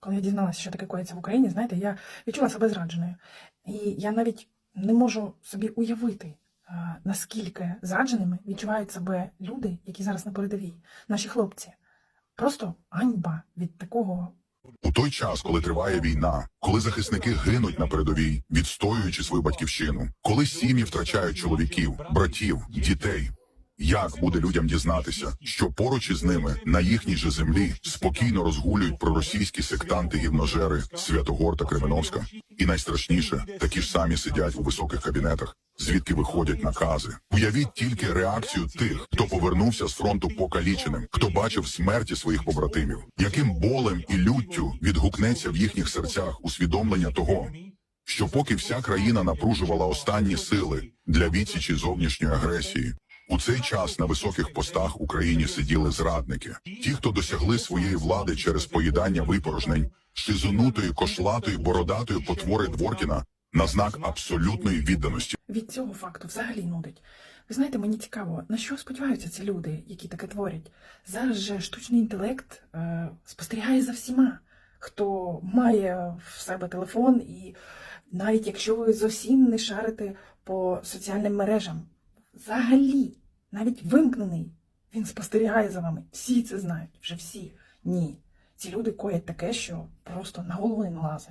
коли я дізналася, що таке коїться в Україні, знаєте, я відчула себе зрадженою. І я навіть не можу собі уявити, наскільки зрадженими відчувають себе люди, які зараз на передовій, наші хлопці. Просто ганьба від такого У той час, коли триває війна, коли захисники гинуть на передовій, відстоюючи свою батьківщину, коли сім'ї втрачають чоловіків, братів, дітей. Як буде людям дізнатися, що поруч із ними на їхній же землі спокійно розгулюють проросійські сектанти гівножери Святогор та Кременовська? І найстрашніше, такі ж самі сидять у високих кабінетах, звідки виходять накази. Уявіть тільки реакцію тих, хто повернувся з фронту покаліченим, хто бачив смерті своїх побратимів, яким болем і люттю відгукнеться в їхніх серцях усвідомлення того, що поки вся країна напружувала останні сили для відсічі зовнішньої агресії, у цей час на високих постах Україні сиділи зрадники, ті, хто досягли своєї влади через поїдання випорожнень, шизонутої, кошлатої, бородатої потвори Дворкіна на знак абсолютної відданості. від цього факту взагалі нудить. Ви знаєте, мені цікаво, на що сподіваються ці люди, які таке творять. Зараз же штучний інтелект е, спостерігає за всіма, хто має в себе телефон, і навіть якщо ви зовсім не шарите по соціальним мережам, взагалі, навіть вимкнений, він спостерігає за вами. Всі це знають, вже всі. Ні. Ці люди коять таке, що просто на голову не налазить.